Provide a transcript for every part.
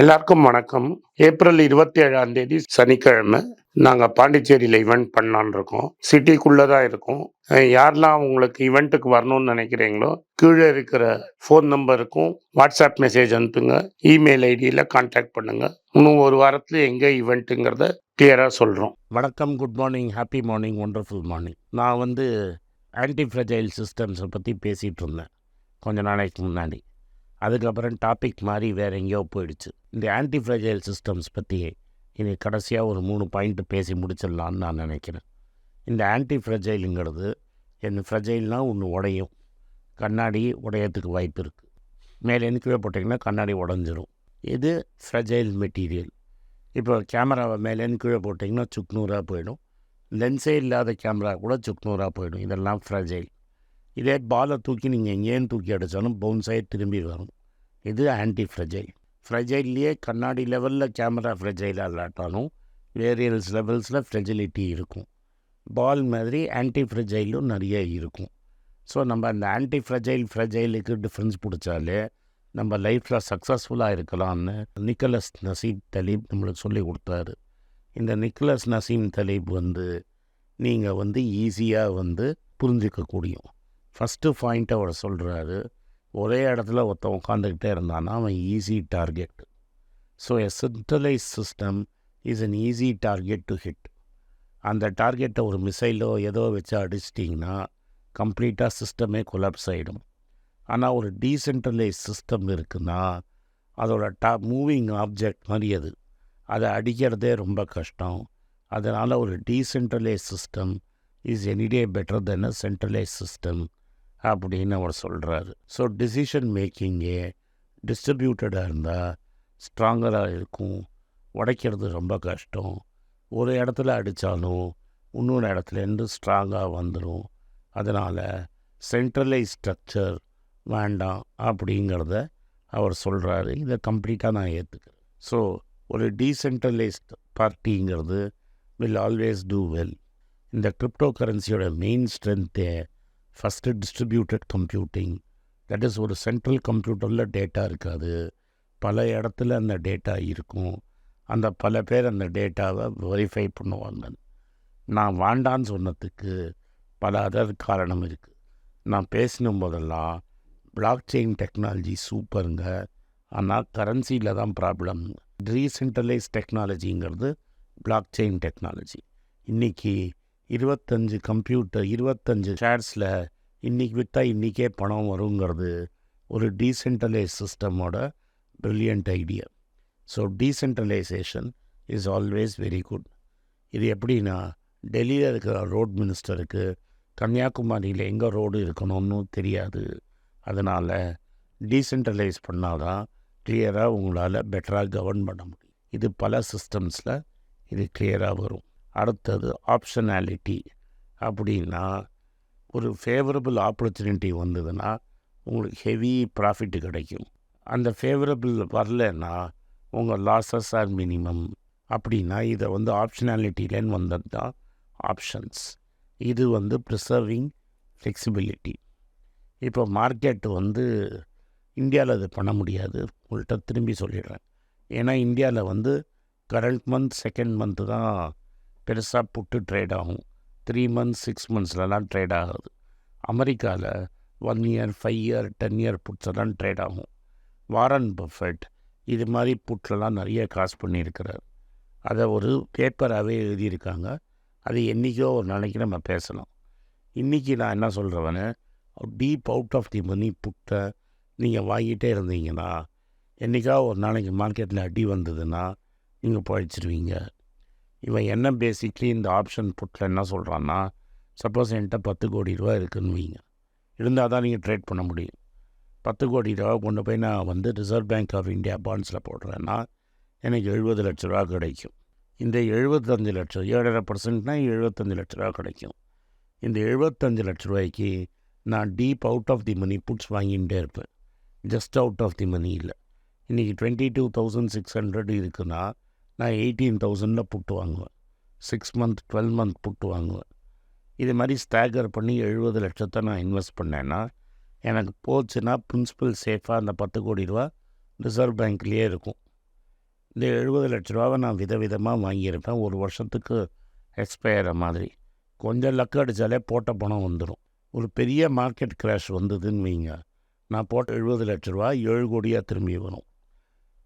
எல்லாருக்கும் வணக்கம். ஏப்ரல் இருபத்தி ஏழாம் தேதி சனிக்கிழமை நாங்கள் பாண்டிச்சேரியில் ஈவெண்ட் பண்ணலான்னு இருக்கோம். சிட்டிக்குள்ளே தான் இருக்கோம் யாரெல்லாம் உங்களுக்கு ஈவெண்ட்டுக்கு வரணும்னு நினைக்கிறீங்களோ கீழே இருக்கிற ஃபோன் நம்பருக்கும் வாட்ஸ்அப் மெசேஜ் அனுப்புங்க. இமெயில் ஐடியில் கான்டாக்ட் பண்ணுங்கள் இன்னும் ஒரு வாரத்தில் எங்கே ஈவெண்ட்டுங்கிறத கிளியராக சொல்கிறோம் வணக்கம் good morning happy morning wonderful morning நான் வந்து ஆன்டி ஃப்ரெஜைல் சிஸ்டம்ஸை பற்றி பேசிகிட்டு இருந்தேன். கொஞ்ச நாளைக்கு முன்னாடி. அதுக்கப்புறம் டாபிக் மாதிரி வேறு எங்கேயோ போயிடுச்சு. இந்த ஆன்டி ஃப்ரெஜைல் சிஸ்டம்ஸ் பற்றி இனி கடைசியாக ஒரு மூணு பாயிண்ட்டு பேசி முடிச்சிடலான்னு நான் நினைக்கிறேன். இந்த ஆன்டி ஃப்ரெஜைலுங்கிறது என் ஃப்ரெஜைல்னால் ஒன்று உடையும். கண்ணாடி உடையத்துக்கு வாய்ப்பு இருக்குது மேலே கீழே போட்டிங்கன்னா கண்ணாடி உடஞ்சிரும். இது ஃப்ரெஜைல் மெட்டீரியல் இப்போ கேமராவை மேலே கீழே போட்டிங்கன்னா சுக்னூராக போயிடும். லென்ஸே இல்லாத கேமரா கூட சுக்குநூறாக போயிடும். இதெல்லாம் ஃப்ரெஜைல் இதே பாலை தூக்கி நீங்கள் எங்கேயும் தூக்கி அடித்தாலும் பவுன்ஸாகி திரும்பி வரும். இது ஆன்டி ஃப்ரெஜைல் ஃப்ரெஜைல்லையே கண்ணாடி லெவலில் கேமரா ஃப்ரெஜைலாக இல்லாட்டாலும் வேரியல்ஸ் லெவல்ஸில் ஃப்ரெஜிலிட்டி இருக்கும். பால் மாதிரி ஆன்டி ஃப்ரெஜைலும் நிறைய இருக்கும். ஸோ நம்ம அந்த ஆன்டி ஃப்ரெஜைல் ஃப்ரெஜைலுக்கு டிஃப்ரென்ஸ் பிடிச்சாலே நம்ம லைஃப்பில் சக்ஸஸ்ஃபுல்லாக இருக்கலாம்னு நிக்கலஸ் நசீம் தலீப் நம்மளுக்கு சொல்லி கொடுத்தாரு. இந்த நிக்கலஸ் நசீம் தலீப் வந்து நீங்கள் வந்து ஈஸியாக வந்து புரிஞ்சிக்கக்கூடியும். ஃபஸ்ட்டு பாயிண்ட் அவர் சொல்கிறாரு ஒரே இடத்துல ஒருத்தன் உட்காந்துக்கிட்டே இருந்தான்னா அவன் easy target so a centralise system is an easy target to hit அந்த டார்கெட்டை ஒரு மிசைலோ ஏதோ வச்சு அடிச்சிட்டிங்கன்னா கம்ப்ளீட்டாக சிஸ்டமே கொலாப்ஸ் ஆகிடும் ஆனால் ஒரு டீசென்ட்ரலைஸ் சிஸ்டம் இருக்குன்னா அதோட டா மூவிங் ஆப்ஜெக்ட் மாதிரி அது. அதை அடிக்கிறதே ரொம்ப கஷ்டம். அதனால் ஒரு decentralise system is any day better then a centralise system அப்படின்னு அவர் சொல்கிறாரு ஸோ டிசிஷன் மேக்கிங்கே டிஸ்ட்ரிபியூட்டடாக இருந்தால் ஸ்ட்ராங்கராக இருக்கும். உடைக்கிறது ரொம்ப கஷ்டம். ஒரு இடத்துல அடித்தாலும் இன்னொரு இடத்துலேருந்து ஸ்ட்ராங்காக வந்துடும் அதனால் சென்ட்ரலைஸ் ஸ்ட்ரக்சர் வேண்டாம் அப்படிங்கிறத அவர் சொல்கிறாரு இதை கம்ப்ளீட்டாக நான் ஏற்றுக்கிறேன் ஸோ ஒரு டீசென்ட்ரலைஸ்ட் பார்ட்டிங்கிறது வில் ஆல்வேஸ் டூ வெல் இந்த கிரிப்டோ கரன்சியோட main ஸ்ட்ரென்த்தே first distributed computing that is ஒரு சென்ட்ரல் கம்ப்யூட்டரில் டேட்டா இருக்காது. பல இடத்துல அந்த டேட்டா இருக்கும். அந்த பல பேர் அந்த டேட்டாவை வெரிஃபை பண்ணுவாங்க. நான் வாண்டான்னு சொன்னதுக்கு பல அதர் காரணம் இருக்குது நான் பேசின போதெல்லாம் பிளாக் செயின் டெக்னாலஜி சூப்பருங்க ஆனால் கரன்சியில் தான் ப்ராப்ளம் ரீசென்ட்ரலைஸ் டெக்னாலஜிங்கிறது பிளாக் செயின் டெக்னாலஜி இன்றைக்கி இருபத்தஞ்சு கம்ப்யூட்டர் இருபத்தஞ்சு ஷேர்ஸில் இன்றைக்கி விற்றா இன்றைக்கே பணம் வருங்கிறது ஒரு decentralise சிஸ்டமோட brilliant idea so decentralisation is always very good இது எப்படின்னா டெல்லியில் இருக்கிற ரோட் மினிஸ்டருக்கு கன்னியாகுமரியில் எங்கே ரோடு இருக்கணும்னு தெரியாது. அதனால் டீசென்ட்ரலைஸ் பண்ணால் தான் கிளியராக உங்களால் பெட்டராக கவர்ன் பண்ண முடியும். இது பல சிஸ்டம்ஸில் இது கிளியராக வரும். அடுத்தது ஆப்ஷனாலிட்டி அப்படின்னா ஒரு ஃபேவரபிள் ஆப்பர்ச்சுனிட்டி வந்ததுன்னா உங்களுக்கு ஹெவி ப்ராஃபிட் கிடைக்கும். அந்த ஃபேவரபிள் வரலன்னா உங்கள் லாஸஸ் ஆர் மினிமம் அப்படின்னா இதை வந்து ஆப்ஷனாலிட்டியிலேன்னு வந்தது தான் ஆப்ஷன்ஸ் இது வந்து ப்ரிசர்விங் ஃப்ளெக்சிபிலிட்டி இப்போ மார்க்கெட் வந்து இந்தியாவில் அது பண்ண முடியாது. உங்கள்கிட்ட திரும்பி சொல்லிடுறேன். ஏன்னா இந்தியாவில் வந்து கரண்ட் மந்த் செகண்ட் மந்த்து தான் பெருசாக புட்டு ட்ரேட் ஆகும். த்ரீ மந்த்ஸ் சிக்ஸ் மந்த்ஸ்லலாம் ட்ரேட் ஆகுது. அமெரிக்காவில் one year five year ten year puts எல்லாம் ட்ரேட் ஆகும். வாரன் பஃபெட் இது மாதிரி புட்லலாம் நிறைய காசு பண்ணியிருக்கிறார். அதை ஒரு பேப்பராகவே எழுதியிருக்காங்க. அது என்றைக்கோ ஒரு நாளைக்கு நம்ம பேசலாம். இன்றைக்கி நான் என்ன சொல்கிறவனே deep out of the money புட்டை நீங்கள் வாங்கிட்டே இருந்தீங்கன்னா என்றைக்கா ஒரு நாளைக்கு மார்க்கெட்டில் அடி வந்ததுன்னா நீங்கள் பழிச்சிருவீங்க. இவன் என்ன பேசிக்லி இந்த ஆப்ஷன் புட்டில் என்ன சொல்கிறான்னா சப்போஸ் என்கிட்ட பத்து கோடி ரூபா இருக்குன்னு வைங்க. இருந்தால் தான் நீங்கள் ட்ரேட் பண்ண முடியும். பத்து கோடி ரூபா கொண்டு போய் நான் வந்து ரிசர்வ் பேங்க் ஆஃப் இந்தியா பாண்ட்ஸில் போடுறேன்னா எனக்கு எழுபது லட்ச ரூபா கிடைக்கும். இந்த எழுபத்தஞ்சு லட்சம் ஏழரை பர்சன்ட்னால் எழுபத்தஞ்சு லட்ச ரூபா கிடைக்கும். இந்த எழுபத்தஞ்சு லட்ச ரூபாய்க்கு நான் deep out of the money puts வாங்கிகிட்டே இருப்பேன். Just out of the money இல்லை. இன்றைக்கி twenty two thousand six hundred இருக்குன்னா நான் எயிட்டீன் தௌசண்டில் புட்டு வாங்குவேன். Six month twelve month put வாங்குவேன். இது மாதிரி ஸ்டாகர் பண்ணி எழுபது லட்சத்தை நான் இன்வெஸ்ட் பண்ணேன்னா எனக்கு போச்சுன்னா பிரின்சிபல் சேஃபாக அந்த பத்து கோடி ரூபா ரிசர்வ் பேங்க்லேயே இருக்கும். இந்த எழுபது லட்ச ரூபாவை நான் விதவிதமாக வாங்கியிருப்பேன். ஒரு வருஷத்துக்கு எக்ஸ்பயர் மாதிரி. கொஞ்சம் லக்கு அடித்தாலே போட்ட பணம் வந்துடும் ஒரு பெரிய மார்க்கெட் கிராஷ் வந்ததுன்னு வைங்க. நான் போட்ட எழுபது லட்ச ரூபா ஏழு கோடியாக திரும்பி வரும்.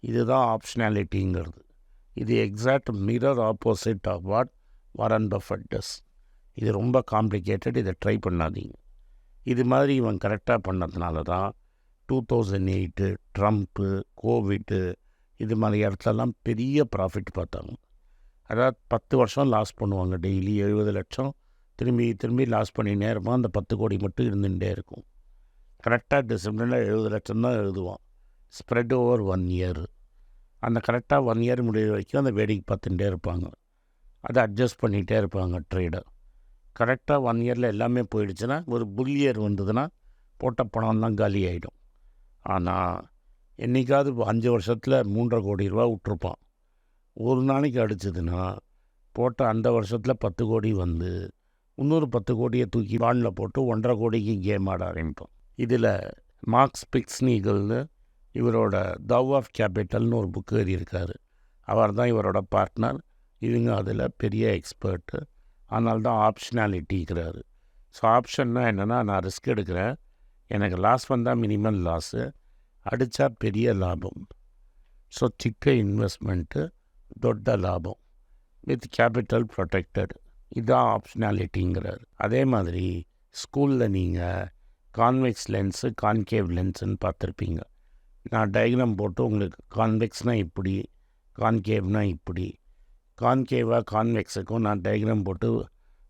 இதுதான் ஆப்ஷனாலிட்டிங்கிறது இது exact mirror opposite of what Warren Buffett does இது ரொம்ப காம்ப்ளிகேட்டட் இதை ட்ரை பண்ணாதீங்க. இது மாதிரி இவன் கரெக்டாக பண்ணதுனால தான் two thousand eight Trump Covid இது மாதிரி இடத்துலலாம் பெரிய ப்ராஃபிட் பார்த்தாங்க. அதாவது பத்து வருஷம் லாஸ் பண்ணுவாங்க டெய்லி எழுபது லட்சம் திரும்பி திரும்பி லாஸ் பண்ணினே இருப்பான். அந்த பத்து கோடி மட்டும் இருந்துகிட்டே இருக்கும். கரெக்டாக டிசம்பரில் எழுபது லட்சம் தான் எழுதுவான். ஸ்ப்ரெட் ஓவர் ஒன் இயர் அந்த கரெக்டாக ஒன் இயர் முடிகிற வரைக்கும் அந்த வேடிக்கை பார்த்துட்டே இருப்பாங்க. அதை அட்ஜஸ்ட் பண்ணிகிட்டே இருப்பாங்க ட்ரேடர் கரெக்டாக ஒன் இயரில் எல்லாமே போயிடுச்சுன்னா ஒரு புல் இயர் வந்ததுன்னா போட்ட பணம்லாம் காலி ஆகிடும் ஆனால் என்றைக்காவது அஞ்சு வருஷத்தில் மூன்றரை கோடி ரூபா விட்ருப்பான் ஒரு நாளைக்கு அடிச்சதுன்னா போட்ட அந்த வருஷத்தில் பத்து கோடி வந்து இன்னொரு பத்து கோடியை தூக்கி பாண்டில் போட்டு ஒன்றரை கோடிக்கு கேம் ஆட ஆரம்பிப்போம். இதில் மார்க்ஸ் பிக்ஸ்னீகள்னு இவரோட தவ் ஆஃப் கேபிட்டல்னு ஒரு புக்கு எழுதியிருக்காரு. அவர் தான் இவரோட பார்ட்னர் இவங்க அதில் பெரிய எக்ஸ்பர்ட்டு அதனால தான் ஆப்ஷனாலிட்டிங்கிறாரு ஸோ ஆப்ஷன்னா என்னென்னா நான் ரிஸ்க் எடுக்கிறேன். எனக்கு லாஸ் வந்தால் மினிமம் லாஸு அடித்தா பெரிய லாபம். ஸோ சிக்க இன்வெஸ்ட்மெண்ட்டு தொட்ட லாபம். வித் கேபிட்டல் ப்ரொடெக்டட் இதுதான் ஆப்ஷனாலிட்டிங்கிறார் அதே மாதிரி ஸ்கூலில் நீங்கள் கான்வெக்ஸ் லென்ஸு கான்கேவ் லென்ஸுன்னு பார்த்துருப்பீங்க. நான் டயக்ராம் போட்டு உங்களுக்கு கான்வெக்ஸ்னால் இப்படி கான்கேவ்னா இப்படி. கான்கேவாக கான்வெக்ஸுக்கும் நான் டயக்ராம் போட்டு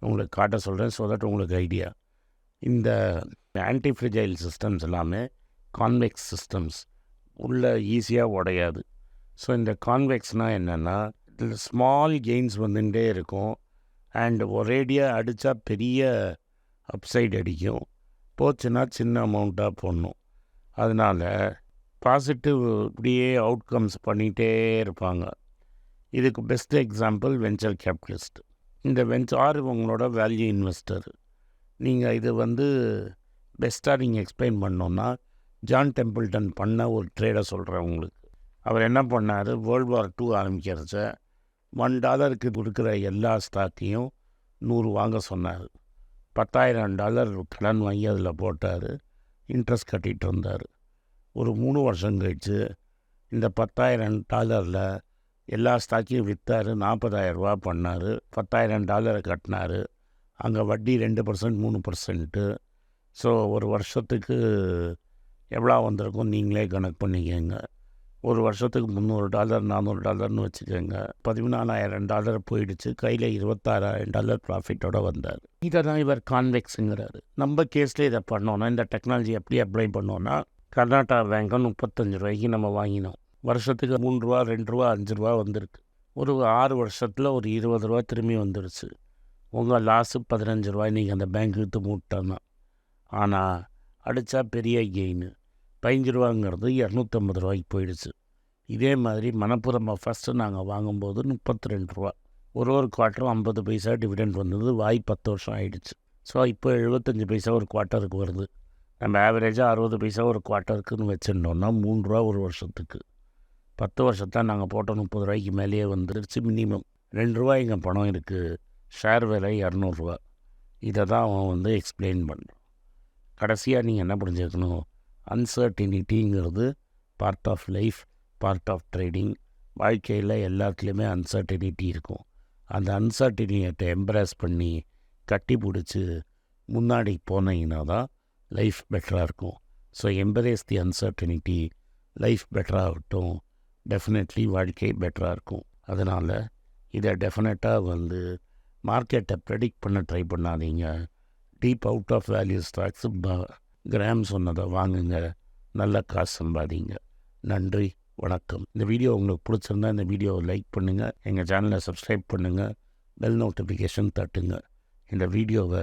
உங்களுக்கு காட்ட சொல்கிறேன் ஸோ தட் உங்களுக்கு ஐடியா இந்த ஆன்டிஃப்ரிஜைல் சிஸ்டம்ஸ் எல்லாமே கான்வெக்ஸ் சிஸ்டம்ஸ் உள்ள ஈஸியாக உடையாது. ஸோ இந்த கான்வெக்ஸ்னால் என்னென்னா இதில் ஸ்மால் கெயின்ஸ் வந்துட்டே இருக்கும். அண்ட் ஒரேடியாக அடித்தா பெரிய அப்சைடு அடிக்கும். போச்சுன்னா சின்ன அமௌண்ட்டாக போடணும். அதனால் பாசிட்டிவ் இப்படியே அவுட்கம்ஸ் பண்ணிகிட்டே இருப்பாங்க. இதுக்கு பெஸ்ட் எக்ஸாம்பிள் வெஞ்சர் கேபிட்டலிஸ்ட் இந்த வெஞ்சார் உங்களோட வேல்யூ இன்வெஸ்டர் நீங்கள் இது வந்து பெஸ்ட்டாக நீங்கள் எக்ஸ்பிளைன் பண்ணோன்னா ஜான் டெம்பிள்டன் பண்ண ஒரு ட்ரேடை சொல்கிறேன் உங்களுக்கு. அவர் என்ன பண்ணார்? வேர்ல்டு வார் டூ ஆரம்பிக்கிறச்ச ஒன் டாலருக்கு கொடுக்குற எல்லா ஸ்டாக்கையும் நூறு வாங்க சொன்னார். பத்தாயிரம் டாலர் கடன் வாங்கி அதில் போட்டார். இன்ட்ரெஸ்ட் கட்டிகிட்டு இருந்தார். ஒரு மூணு வருஷம் கழித்து இந்த பத்தாயிரம் டாலரில் எல்லா ஸ்டாக்கையும் விற்றார் நாற்பதாயிரரூபா பண்ணார். பத்தாயிரம் டாலரை கட்டினார். அங்கே வட்டி ரெண்டு பர்சன்ட் மூணு பர்சன்ட்டு ஸோ ஒரு வருஷத்துக்கு எவ்வளோ வந்திருக்கும் நீங்களே கணக்கு பண்ணிக்கோங்க. ஒரு வருஷத்துக்கு முந்நூறு டாலர் நானூறு டாலர்னு வச்சுக்கோங்க. பதிமூணாயிரம் டாலர் போயிடுச்சு. கையில் இருபத்தாறாயிரம் டாலர் ப்ராஃபிட்டோட வந்தார். இதை தான் இவர் கான்வெக்ஸுங்கிறாரு. நம்ம கேஸில் இதை பண்ணோன்னா இந்த டெக்னாலஜி எப்படி அப்ளை பண்ணோன்னா கர்நாடகா பேங்கை முப்பத்தஞ்சு ரூபாய்க்கு நம்ம வாங்கினோம். வருஷத்துக்கு மூணு ரூபா ரெண்டு ரூபா அஞ்சு ரூபா வந்திருக்கு. ஒரு ஆறு வருஷத்தில் ஒரு இருபது ரூபா திரும்பி வந்துடுச்சு உங்கள் லாஸு பதினஞ்சு ரூபாய் நீங்கள் அந்த பேங்க்கு விற்று ஆனால் அடித்தா பெரிய கெயின் பதினஞ்சு ரூபாங்கிறது இரநூத்தம்பது ரூபாய்க்கு போயிடுச்சு. இதே மாதிரி மணப்புறமா ஃபஸ்ட்டு நாங்கள் வாங்கும்போது முப்பத்தி ரெண்டு ரூபா. ஒரு ஒரு குவார்ட்டரும் ஐம்பது பைசா டிவிடெண்ட் வந்தது. வாய் பத்து வருஷம் ஆயிடுச்சு. ஸோ இப்போ எழுபத்தஞ்சி பைசா ஒரு குவார்ட்டருக்கு வருது. நம்ம ஆவரேஜாக அறுபது பைசா ஒரு குவார்ட்டருக்குன்னு வச்சுருந்தோம்னா மூணு ரூபா ஒரு வருஷத்துக்கு. பத்து வருஷத்தான் நாங்கள் போட்ட முப்பது ரூபாய்க்கு மேலேயே வந்துருச்சு மினிமம் ரெண்டு ரூபா எங்கள் பணம் இருக்குது ஷேர் விலை இரநூறுவா இதை தான் அவன் வந்து எக்ஸ்பிளைன் பண்ணுறான் கடைசியாக நீங்கள் என்ன புரிஞ்சுக்கணும்? அன்சர்டினிட்டிங்கிறது part of life part of trading வாழ்க்கையில் எல்லாத்துலேயுமே அன்சர்டினிட்டி இருக்கும். அந்த அன்சர்டினிட்டை எம்ப்ரேஸ் பண்ணி கட்டி பிடிச்சி முன்னாடி போனீங்கன்னா தான் லைஃப் பெட்டராக இருக்கும். So embrace the uncertainty life பெட்டராகட்டும் definitely வாழ்க்கை பெட்டராக இருக்கும். அதனால் இதை டெஃபினட்டாக வந்து மார்க்கெட்டை ப்ரெடிக்ட் பண்ண ட்ரை பண்ணாதீங்க. Deep out of value stocks Graham சொன்னதை வாங்குங்க. நல்ல காசு சம்பாதிங்க. நன்றி வணக்கம். இந்த வீடியோ உங்களுக்கு பிடிச்சிருந்தா இந்த வீடியோவை லைக் பண்ணுங்கள் எங்கள் சேனலை சப்ஸ்கிரைப் பண்ணுங்கள் பெல் நோட்டிஃபிகேஷன் தட்டுங்க. இந்த வீடியோவை